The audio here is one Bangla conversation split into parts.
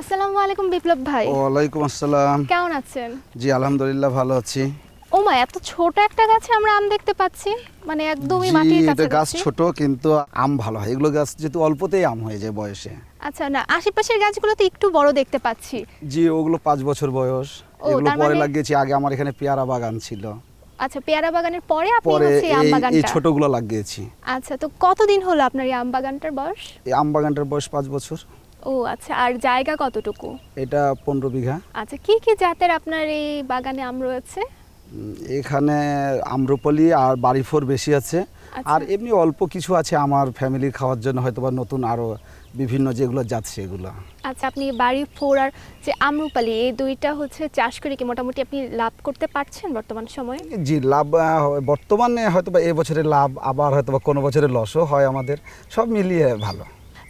আসসালামু আলাইকুম বিপ্লব ভাই। ওয়ালাইকুম আসসালাম। কেমন আছেন? জি আলহামদুলিল্লাহ ভালো আছি। এত ছোট একটা গাছে আমরা আম দেখতে পাচ্ছি। মানে একদমই মাটির এটা গাছ ছোট কিন্তু আম ভালো হয়। এগুলো গাছ যেহেতু অল্পতেই আম হয়ে যায় বয়সে। আচ্ছা না আশেপাশের গাছগুলো তো একটু বড় দেখতে পাচ্ছি। জি ওগুলো পাঁচ বছর বয়স। এগুলো পরে মানে- লাগিয়েছি আগে আমার এখানে পেয়ারা বাগান ছিল। আচ্ছা পেয়ারা বাগানের পরে আপনি হচ্ছে আম এই এই ছোটগুলো লাগিয়েছি। আচ্ছা তো কতদিন হলো আপনার এই আম বাগানটার বয়স? এই আম বাগানটার বয়স পাঁচ বছর। ও আচ্ছা আর জায়গা কতটুকু? এটা পনেরো বিঘা। আচ্ছা কি কি জাতের আপনার এই বাগানে আম রয়েছে? এখানে আম্রপলি আর বাড়িফোর বেশি আছে। আচ্ছা। আর এমনি অল্প কিছু আছে আমার ফ্যামিলির খাওয়ার জন্য হয়তো বা নতুন আরও বিভিন্ন যেগুলো যাচ্ছে সেগুলো। আচ্ছা আপনি বাড়ি ফোর আর যে আমরুপালি এই দুইটা হচ্ছে চাষ করে কি মোটামুটি আপনি লাভ করতে পারছেন বর্তমান সময়ে? জি লাভ বর্তমানে হয়তো বা এবছরে লাভ আবার হয়তো বা কোনো বছরে লসও হয় আমাদের। সব মিলিয়ে ভালো।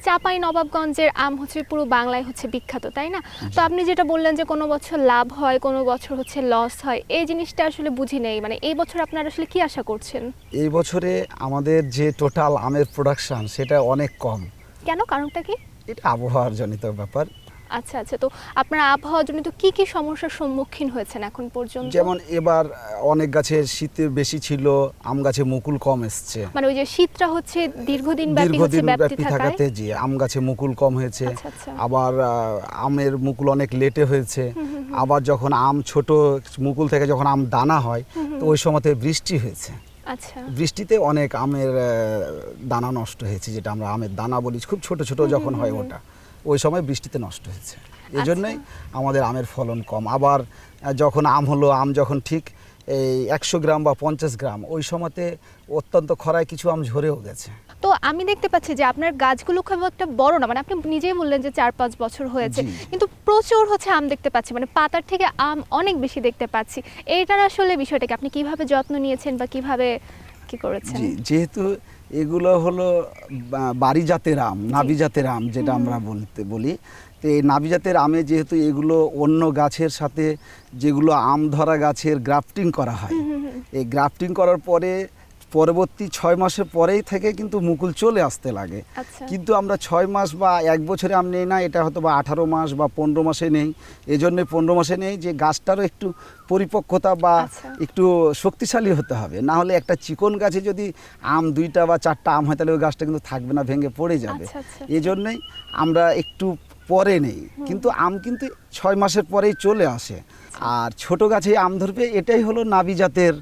চাপাই নবাবগঞ্জের আম হচ্ছে পুরো বাংলায় হচ্ছে বিখ্যাত তাই না? তো আপনি যেটা বললেন যে কোনো বছর লাভ হয় কোনো বছর হচ্ছে লস হয় এই জিনিসটা আসলে বুঝি নেই মানে এই বছর আপনারা আসলে কি আশা করছেন? এই বছরে আমাদের যে টোটাল আমের প্রোডাকশন সেটা অনেক কম। কেন? কারণটা কি? এটা আবহাওয়ার জনিত ব্যাপার। আচ্ছা আচ্ছা। তো আপনারা আবহাওয়া জনিত কি কি সমস্যার সম্মুখীন হয়েছেন এখন পর্যন্ত? যেমন এবার অনেক গাছে শীতে বেশি ছিল আম গাছে মুকুল কম এসছে। মানে ওই যে শীতটা হচ্ছে দীর্ঘদিন ব্যাপী হচ্ছে ব্যাপী থাকাতে জি আম গাছে মুকুল কম হয়েছে। আচ্ছা, আচ্ছা। আবার আমের মুকুল অনেক লেটে হয়েছে। আবার যখন আম ছোট মুকুল থেকে যখন আম দানা হয় তো ওই সময়তে বৃষ্টি হয়েছে। আচ্ছা। বৃষ্টিতে অনেক আমের দানা নষ্ট হয়েছে যেটা আমরা আমের দানা বলি খুব ছোট ছোট যখন হয় ওটা। ওই সময় বৃষ্টিতে নষ্ট হয়েছে। এই জন্যই আমাদের আমের ফলন কম। আবার যখন আম হলো আম যখন ঠিক এই একশো গ্রাম বা পঞ্চাশ গ্রাম ওই সময়তে অত্যন্ত খরায় কিছু আম ঝরেও গেছে। তো আমি দেখতে পাচ্ছি যে আপনার গাছগুলো খুব একটা বড় না মানে আপনি নিজেই বললেন যে চার পাঁচ বছর হয়েছে কিন্তু প্রচুর হচ্ছে আম দেখতে পাচ্ছি মানে পাতার থেকে আম অনেক বেশি দেখতে পাচ্ছি। এইটার আসলে বিষয়টাকে আপনি কীভাবে যত্ন নিয়েছেন বা কীভাবে কি করেছেন? যেহেতু এগুলো হলো বাড়িজাতের বাড়ি জাতের আম নাবি জাতের আম যেটা আমরা বলতে বলি। তো এই নাবিজাতের আমে যেহেতু এগুলো অন্য গাছের সাথে যেগুলো আম ধরা গাছের গ্রাফটিং করা হয়। এই গ্রাফটিং করার পরে পরবর্তী ছয় মাসের পরেই থেকে কিন্তু মুকুল চলে আসতে লাগে। আচ্ছা। কিন্তু আমরা ছয় মাস বা এক বছরে আম নেই না এটা হয়তো বা আঠারো মাস বা পনেরো মাসে নেই। এই জন্য পনেরো মাসে নেই যে গাছটারও একটু পরিপক্কতা বা আচ্ছা। একটু শক্তিশালী হতে হবে। না হলে একটা চিকন গাছে যদি আম দুইটা বা চারটা আম হয় তাহলে ওই গাছটা কিন্তু থাকবে না ভেঙে পড়ে যাবে। আচ্ছা, আচ্ছা, এই জন্যই আমরা একটু পরে নেই। কিন্তু আম কিন্তু ছয় মাসের পরেই চলে আসে। আর ছোট গাছে আম ধরবে এটাই হলো নাবি জাতের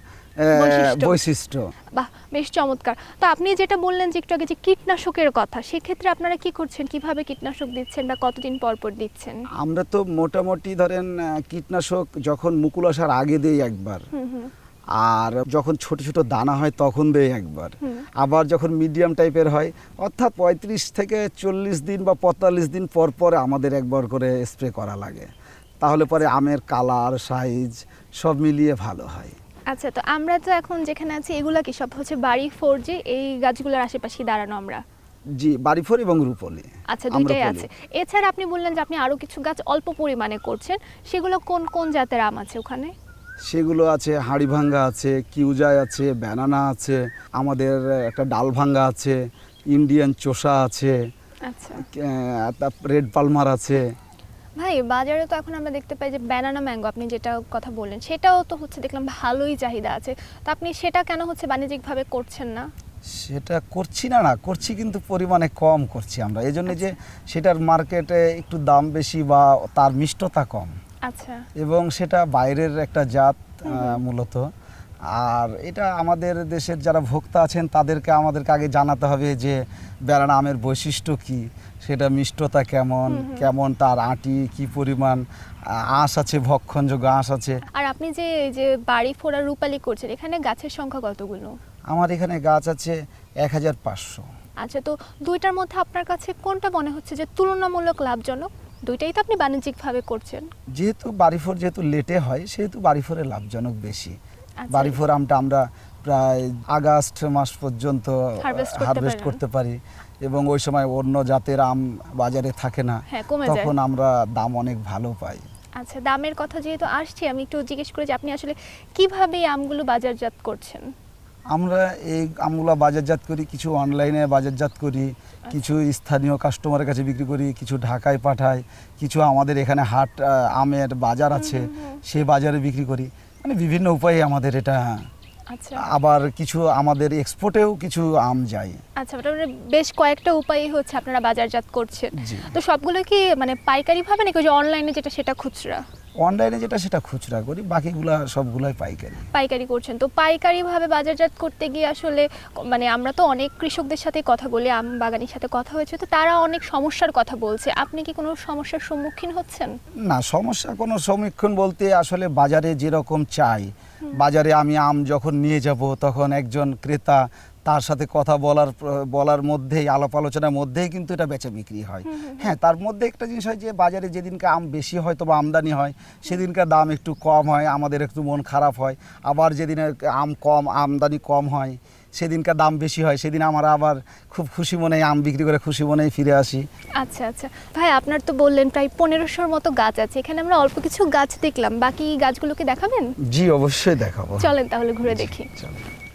বৈশিষ্ট্য। বাহ বেশ চমৎকার। তো আপনি যেটা বললেন যে একটু আগে যে কীটনাশকের কথা সেক্ষেত্রে আপনারা কি করছেন? কীভাবে কীটনাশক দিচ্ছেন বা কতদিন পর পর দিচ্ছেন? আমরা তো মোটামুটি ধরেন কীটনাশক যখন মুকুল আসার আগে দেই একবার আর যখন ছোট ছোট দানা হয় তখন দেই একবার। আবার যখন মিডিয়াম টাইপের হয় অর্থাৎ পঁয়ত্রিশ থেকে চল্লিশ দিন বা পঁয়তাল্লিশ দিন পর পর আমাদের একবার করে স্প্রে করা লাগে। তাহলে পরে আমের কালার সাইজ সব মিলিয়ে ভালো হয়। আচ্ছা তো আমরা তো এখন যেখানে আছি এগুলা কি সব হচ্ছে বাড়ি ফোর জি এই গাছগুলোর আশেপাশে দাঁড়ানো আমরা? জি বাড়িফোর এবং রূপলি। আচ্ছা দুইটাই আছে। এছাড়া আপনি বললেন যে আপনি আরও কিছু গাছ অল্প পরিমাণে করছেন। সেগুলো কোন কোন জাতের আম আছে ওখানে? সেগুলো আছে হাড়িভাঙ্গা আছে কিউজাই আছে ব্যানানা আছে আমাদের একটা ডালভাঙ্গা আছে ইন্ডিয়ান চোষা আছে আচ্ছা। রেড পালমার আছে। ভাই বাজারে তো এখন আমরা দেখতে পাই যে ব্যানানা ম্যাঙ্গো আপনি যেটা কথা বললেন সেটাও তো হচ্ছে দেখলাম ভালোই চাহিদা আছে। তো আপনি সেটা কেন হচ্ছে বাণিজ্যিকভাবে করছেন না? সেটা করছি না না করছি কিন্তু পরিমাণে কম করছি আমরা। এই জন্য যে সেটার মার্কেটে একটু দাম বেশি বা তার মিষ্টতা কম। আচ্ছা। এবং সেটা বাইরের একটা জাত মূলত। আর এটা আমাদের দেশের যারা ভোক্তা আছেন তাদেরকে আমাদেরকে আগে জানাতে হবে যে বেড়ানা আমের বৈশিষ্ট্য কি? সেটা মিষ্টতা কেমন? কেমন তার আঁটি? কি পরিমাণ আঁশ আছে ভক্ষণযোগ্য আঁশ আছে? আর আপনি যে এই যে বাড়ি ফোড়া রূপালি করছেন এখানে গাছের সংখ্যা কতগুলো? আমার এখানে গাছ আছে এক হাজার পাঁচশো। আচ্ছা তো দুইটার মধ্যে আপনার কাছে কোনটা মনে হচ্ছে যে তুলনামূলক লাভজনক? দুইটাই তো আপনি বাণিজ্যিকভাবে করছেন। যেহেতু বাড়ি বাড়িফোর যেহেতু লেটে হয় সেহেতু বাড়ি বাড়িফোরে লাভজনক বেশি। আচ্ছা। বাড়িফোর আমটা আমরা প্রায় আগস্ট মাস পর্যন্ত হারভেস্ট করতে পারি এবং ওই সময় অন্য জাতের আম বাজারে থাকে না হ্যাঁ। তখন আমরা দাম অনেক ভালো পাই। আচ্ছা দামের কথা যেহেতু আসছে আমি একটু জিজ্ঞেস করি যে আপনি আসলে কীভাবে আমগুলো বাজারজাত করছেন? আমরা এই আমগুলো বাজারজাত করি কিছু অনলাইনে বাজারজাত করি কিছু স্থানীয় কাস্টমারের কাছে বিক্রি করি কিছু ঢাকায় পাঠাই কিছু আমাদের এখানে হাট আমের বাজার আছে সে বাজারে বিক্রি করি। মানে বিভিন্ন উপায়ে আমাদের এটা আচ্ছা। আবার কিছু আমাদের এক্সপোর্টেও কিছু আম যায়। আচ্ছা ওটা মানে বেশ কয়েকটা উপায় হচ্ছে আপনারা বাজারজাত করছেন। তো সবগুলো কি মানে পাইকারি ভাবে নাকি যে অনলাইনে যেটা সেটা খুচরা? অনলাইনে যেটা সেটা খুচরা করি বাকিগুলা সবগুলাই পাইকারি। পাইকারি করছেন। তো পাইকারি ভাবে বাজারজাত করতে গিয়ে আসলে মানে আমরা তো অনেক কৃষকদের সাথে কথা বলি আম বাগানের সাথে কথা হয়েছে তো তারা অনেক সমস্যার কথা বলছে। আপনি কি কোনো সমস্যার সম্মুখীন হচ্ছেন? না সমস্যা কোনো সমীক্ষণ বলতে আসলে বাজারে যেরকম চাই বাজারে আমি আম যখন নিয়ে যাব তখন একজন ক্রেতা তার সাথে কথা বলার বলার মধ্যেই আলাপ আলোচনার মধ্যেই কিন্তু এটা বেচা বিক্রি হয়। হ্যাঁ তার মধ্যে একটা জিনিস হয় যে বাজারে যেদিনকে আম বেশি হয়তো বা আমদানি হয় সেদিনকার দাম একটু কম হয় আমাদের একটু মন খারাপ হয়। আবার যেদিন আম কম আমদানি কম হয় সেদিনকার দাম বেশি হয় সেদিন আমরা আবার খুব খুশি মনে আম বিক্রি করে খুশি মনেই ফিরে আসি। আচ্ছা আচ্ছা। ভাই আপনার তো বললেন প্রায় পনেরোশোর মতো গাছ আছে। এখানে আমরা অল্প কিছু গাছ দেখলাম। বাকি গাছগুলোকে দেখাবেন? জি অবশ্যই দেখাবো। চলেন তাহলে ঘুরে দেখি। চলো